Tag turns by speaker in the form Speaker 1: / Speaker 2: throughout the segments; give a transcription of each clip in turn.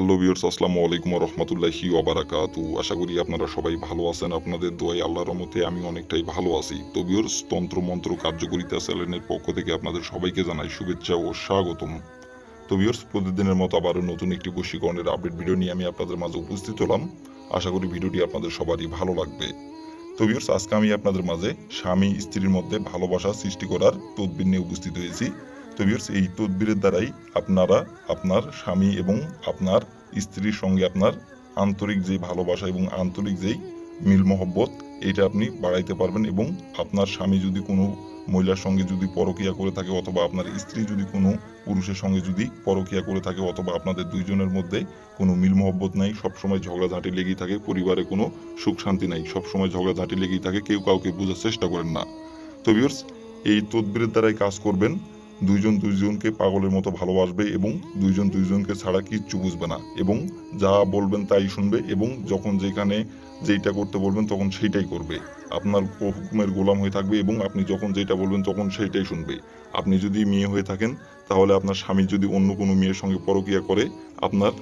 Speaker 1: Hello বিয়ার্স আসসালামু আলাইকুম রহমতুল্লাহি ওবারাকাতু আশা করি আপনারা সবাই ভালো আছেন। আপনাদের দোয়াই আল্লাহর রহমতে আমি অনেকটাই ভালো আছি। তো বিয়ার্স তন্ত্র মন্ত্র কার্যকরিতা চ্যানেলের পক্ষ থেকে আপনাদের সবাইকে জানাই শুভেচ্ছা ও স্বাগতম। তো বিয়ার্স প্রতিদিনের মতো আবারও নতুন একটি বশীকরণের আপডেট ভিডিও নিয়ে আমি আপনাদের মাঝে উপস্থিত হলাম। আশা করি ভিডিওটি আপনাদের সবারই ভালো লাগবে। তো বিয়ার্স আজকে আমি আপনাদের মাঝে স্বামী স্ত্রীর মধ্যে ভালোবাসা সৃষ্টি করার তদবির নিয়ে উপস্থিত হয়েছি। তো ভিউয়ার্স এই তদবিরের দ্বারাই আপনারা আপনার স্বামী এবং আপনার স্ত্রীর সঙ্গে আপনার আন্তরিক যে ভালোবাসা এবং আন্তরিক যেই মিল মহব্বত এটা আপনি বাড়াইতে পারবেন এবং আপনার স্বামী যদি কোনো মহিলার সঙ্গে যদি পরকিয়া করে থাকে অথবা আপনার স্ত্রী যদি কোনো পুরুষের সঙ্গে যদি পরকিয়া করে থাকে অথবা আপনাদের দুইজনের মধ্যে কোনো মিল মহব্বত নাই, সবসময় ঝগড়াঝাঁটি লেগেই থাকে, পরিবারে কোনো সুখ শান্তি নাই, সবসময় ঝগড়াঝাঁটি লেগেই থাকে, কেউ কাউকে বোঝার চেষ্টা করেন না। তো ভিউয়ার্স এই তদবিরের দ্বারাই কাজ করবেন দুইজন দুইজনকে পাগলের মতো ভালোবাসবে এবং দুইজন দুইজনকে ছাড়া কিচ্ছু বুঝবে না এবং যা বলবেন তাই শুনবে এবং যখন যেখানে যেইটা করতে বলবেন তখন সেইটাই করবে। আপনার হুকুমের গোলাম হয়ে থাকবে এবং আপনি যখন যেটা বলবেন তখন সেইটাই শুনবে। আপনি যদি মেয়ে হয়ে থাকেন, তাহলে আপনার স্বামী যদি অন্য কোনো মেয়ের সঙ্গে পরকিয়া করে, আপনার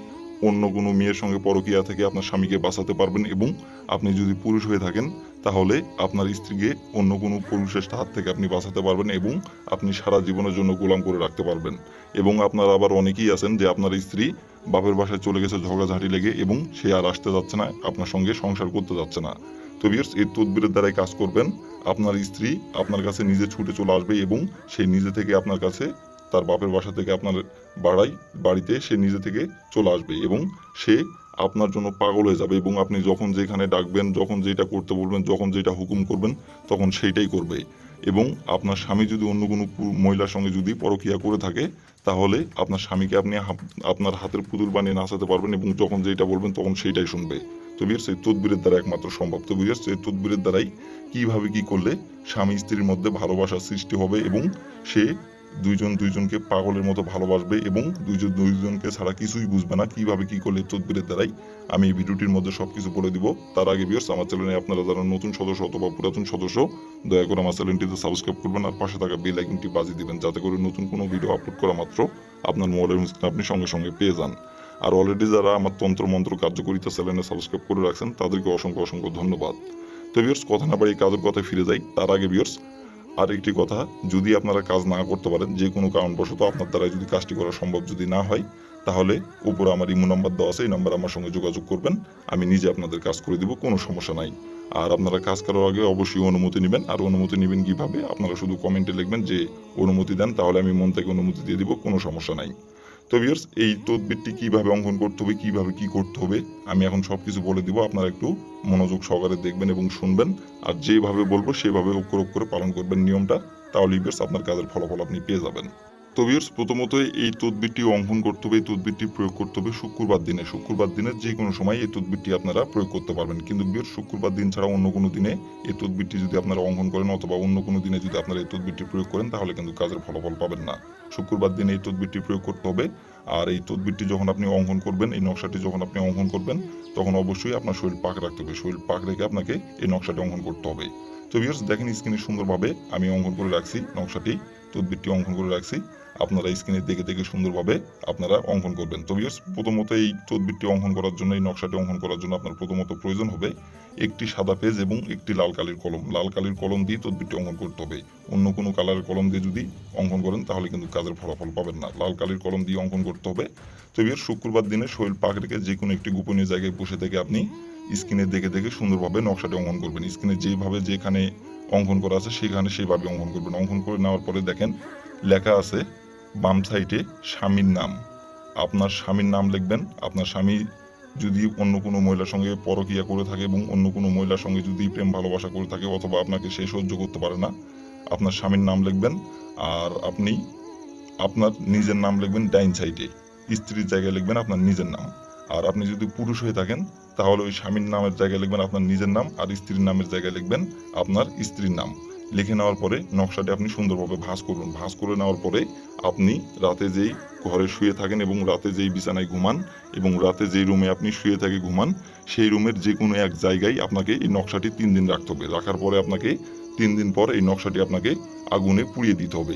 Speaker 1: অন্য কোনো মেয়ের সঙ্গে পরকিয়া থেকে আপনার স্বামীকে বাঁচাতে পারবেন এবং আপনি যদি পুরুষ হয়ে থাকেন তাহলে আপনার স্ত্রীকে অন্য কোনো পুরুষের হাত থেকে আপনি বাঁচাতে পারবেন এবং আপনি সারা জীবনের জন্য গোলাম করে রাখতে পারবেন। এবং আপনার আবার অনেকেই আছেন যে আপনার স্ত্রী বাপের বাসায় চলে গেছে, ঝগড়াঝাঁটি লেগে এবং সে আর আসতে যাচ্ছে না, আপনার সঙ্গে সংসার করতে যাচ্ছে না। তো বিয়ার্স এই তদবিরের দ্বারাই কাজ করবেন, আপনার স্ত্রী আপনার কাছে নিজে ছুটে চলে আসবে এবং সে নিজে থেকে আপনার কাছে তার বাপের বাসা থেকে আপনার বাড়াই, বাড়িতে সে নিজে থেকে চলে আসবে এবং সে আপনার জন্য পাগল হয়ে যাবে এবং আপনি যখন যেখানে ডাকবেন, যখন যেটা করতে বলবেন, যখন যেটা হুকুম করবেন, তখন সেইটাই করবে। এবং আপনার স্বামী যদি অন্য কোনো মহিলার সঙ্গে যদি পরকিয়া করে থাকে, তাহলে আপনার স্বামীকে আপনি আপনার হাতের পুতুল বানিয়ে নাচাতে পারবেন এবং যখন যেটা বলবেন, তখন সেইটাই শুনবে। তো বিয়ার্স, এই তদবিরের দ্বারা একমাত্র সম্ভব। তো বিয়ার্স, এই তদবিরের দ্বারাই কীভাবে কি করলে স্বামী স্ত্রীর মধ্যে ভালোবাসার সৃষ্টি হবে এবং সে দুইজন দুইজনকে পাগলের মতো ভালোবাসবে এবং দুইজন দুইজনকে ছাড়া কিছুই বুঝবে না কীভাবে কি করলে তদবিরের দ্বারাই আমি এই ভিডিওটির মধ্যে সবকিছু বলে দিব। তার আগে বিয়ার্স আমার চ্যানেলে আপনারা যারা নতুন সদস্য অথবা পুরাতন সদস্য, দয়া করে আমার চ্যানেলটিতে সাবস্ক্রাইব করবেন আর পাশে থাকা বেল আইকনটি বাজিয়ে দিবেন যাতে করে নতুন কোনো ভিডিও আপলোড করা মাত্র আপনার মোবাইলের স্ক্রিনে আপনি সঙ্গে সঙ্গে পেয়ে যান। আর অলরেডি যারা আমার তন্ত্র মন্ত্র কার্যকরিতা চ্যানেলে সাবস্ক্রাইব করে রাখছেন, তাদেরকে অসংখ্য অসংখ্য ধন্যবাদ। তো বিয়ার্স কথা না বাড়ি কাজের কথায় ফিরে যাই। তার আগে বিয়ার্স আর একটি কথা, যদি আপনারা কাজ না করতে পারেন, যে কোনো কারণবশত আপনার দ্বারা যদি কাজটি করা সম্ভব যদি না হয়, তাহলে উপরে আমার ইমো নাম্বার দেওয়া আছে, এই নাম্বার আমার সঙ্গে যোগাযোগ করবেন, আমি নিজে আপনাদের কাজ করে দিব, কোনো সমস্যা নাই। আর আপনারা কাজ করার আগে অবশ্যই অনুমতি নেবেন, আর অনুমতি নেবেন কীভাবে? আপনারা শুধু কমেন্টে লিখবেন যে অনুমতি দেন, তাহলে আমি মন থেকে অনুমতি দিয়ে দিব, কোনো সমস্যা নাই। তো ভিউয়ার্স এই তদবিরটি কীভাবে অঙ্কন করতে হবে, কীভাবে কি করতে হবে, আমি এখন সব কিছু বলে দিব, আপনারা একটু মনোযোগ সহকারে দেখবেন এবং শুনবেন, আর যেভাবে বলব সেভাবে অক্ষর অক্ষরে পালন করবেন নিয়মটা তাহলে ভিউয়ার্স আপনার কাজের ফলাফল আপনি পেয়ে যাবেন। তো প্রথমত এই তদবিরটি অঙ্কন করতে হবে, এই তদবিরটি প্রয়োগ করতে হবে শুক্রবার দিনে। শুক্রবার দিনের যে কোনো সময় এই তদবিরটি আপনারা প্রয়োগ করতে পারবেন। কিন্তু ভিউয়ার্স শুক্রবার দিন ছাড়া অন্য কোনো দিনে এই তদবিরটি যদি আপনারা অঙ্কন করেন অথবা অন্য কোনো দিনে যদি আপনারা এই তদবিরটি প্রয়োগ করেন, তাহলে কিন্তু কাজের ফলাফল পাবেন না। শুক্রবার দিনে এই তদবিরটি প্রয়োগ করতে হবে। আর এই তদবিরটি যখন আপনি অঙ্কন করবেন, এই নকশাটি যখন আপনি অঙ্কন করবেন, তখন অবশ্যই আপনার শরীর পাক রাখতে হবে। শরীর পাক রেখে আপনাকে এই নকশাটি অঙ্কন করতে হবে। তো ভিউয়ার্স দেখেন স্ক্রিনে সুন্দরভাবে আমি অঙ্কন করে রাখছি নকশাটি, তদবিরটি অঙ্কন করে রাখছি। আপনারা স্ক্রিনে দেখে দেখে সুন্দরভাবে আপনারা অঙ্কন করবেন। তো ভিউয়ার্স প্রথমত এই তদবিরটি অঙ্কন করার জন্য, এই নকশাটি অঙ্কন করার জন্য আপনার প্রথমত প্রয়োজন হবে একটি সাদা পেজ এবং একটি লাল কালির কলম। লাল কালির কলম দিয়ে তদবিরটি অঙ্কন করতে হবে। অন্য কোনো কালারের কলম দিয়ে যদি অঙ্কন করেন, তাহলে কিন্তু কাজের ফলাফল পাবেন না। লাল কালির কলম দিয়ে অঙ্কন করতে হবে। তো ভিউয়ার্স শুক্রবার দিনে শরীর পাক রেখে যে কোনো একটি গোপনীয় জায়গায় বসে থেকে আপনি স্ক্রিনে দেখে দেখে সুন্দরভাবে নকশাটি অঙ্কন করবেন। স্ক্রিনে যেভাবে যেখানে অঙ্কন করা আছে সেখানে সেইভাবে অঙ্কন করবেন। অঙ্কন করে নেওয়ার পরে দেখেন লেখা আছে বাম সাইডে স্বামীর নাম। আপনার স্বামীর নাম লিখবেন। আপনার স্বামী যদি অন্য কোনো মহিলার সঙ্গে পরকিয়া করে থাকে এবং অন্য কোনো মহিলার সঙ্গে যদি প্রেম ভালোবাসা করে থাকে অথবা আপনাকে সে সহ্য করতে পারে না, আপনার স্বামীর নাম লিখবেন। আর আপনি আপনার নিজের নাম লিখবেন ডাইন সাইডে। স্ত্রীর জায়গায় লিখবেন আপনার নিজের নাম। আর আপনি যদি পুরুষ হয়ে থাকেন তাহলে ওই স্বামীর নামের জায়গায় লিখবেন আপনার নিজের নাম আর স্ত্রীর নামের জায়গায় লিখবেন আপনার স্ত্রীর নাম। লিখে নেওয়ার পরে নকশাটি আপনি সুন্দরভাবে ভাঁজ করবেন ভাঁজ করে নেওয়ার পরে আপনি রাতে যেই ঘরে শুয়ে থাকেন এবং রাতে যেই বিছানায় ঘুমান এবং রাতে যেই রুমে আপনি শুয়ে থাকে ঘুমান, সেই রুমের যে কোনো এক জায়গায় আপনাকে এই নকশাটি তিন দিন রাখতে হবে। রাখার পরে আপনাকে তিন দিন পর এই নকশাটি আপনাকে আগুনে পুড়িয়ে দিতে হবে।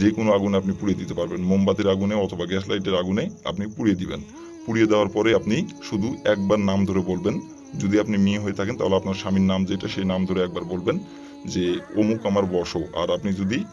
Speaker 1: যে কোনো আগুনে আপনি পুড়িয়ে দিতে পারবেন। মোমবাতির আগুনে অথবা গ্যাস লাইটের আগুনে আপনি পুড়িয়ে দিবেন। পুড়িয়ে দেওয়ার পরে আপনি শুধু একবার নাম ধরে বলবেন। যদি আপনি মেয়ে হয়ে থাকেন, তাহলে আপনার স্বামীর নাম যেটা, সেই নাম ধরে একবার বলবেন যে, অমুক আমার বসো। আর আপনি যদি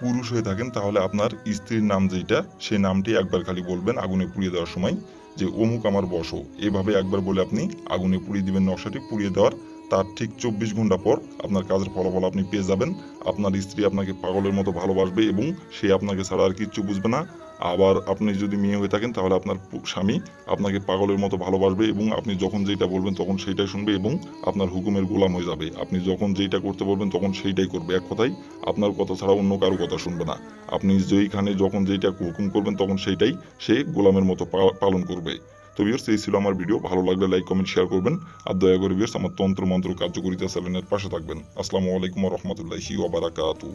Speaker 1: পুরুষ হয়ে থাকেন, তাহলে আপনার স্ত্রীর নাম যেটা, সেই নামটি একবার খালি বলবেন আগুনে পুড়িয়ে দেওয়ার সময় যে, অমুক আমার বসো। এভাবে একবার বলে আপনি আগুনে পুড়িয়ে দিবেন, নকশাটি পুড়িয়ে দেওয়ার। তার ঠিক চব্বিশ ঘণ্টা পর আপনার কাজের ফলাফল আপনি পেয়ে যাবেন। আপনার স্ত্রী আপনাকে পাগলের মতো ভালোবাসবে এবং সে আপনাকে ছাড়া আর কিচ্ছু বুঝবে না। আবার আপনি যদি মেয়ে হয়ে থাকেন, তাহলে আপনার স্বামী আপনাকে পাগলের মতো ভালোবাসবে এবং আপনি যখন যেটা বলবেন তখন সেইটাই শুনবে এবং আপনার হুকুমের গোলাম হয়ে যাবে। আপনি যখন যেটা করতে বলবেন তখন সেইটাই করবে। এক কথায়, আপনার কথা ছাড়া অন্য কারও কথা শুনবে না। আপনি যেইখানে যখন যেটা হুকুম করবেন তখন সেইটাই সে গোলামের মতো পালন করবে। তো ভিউয়ার্স এই ছিল আমার ভিডিও ভালো লাগলে লাইক কমেন্ট শেয়ার করবেন। আর দয়া করে ভিউয়ার্স আমার তন্ত্র মন্ত্র কার্যকরিতা চ্যানেলের পাশে থাকবেন। আসসালামু আলাইকুম রহমতুল্লাহি ওবারাকাতু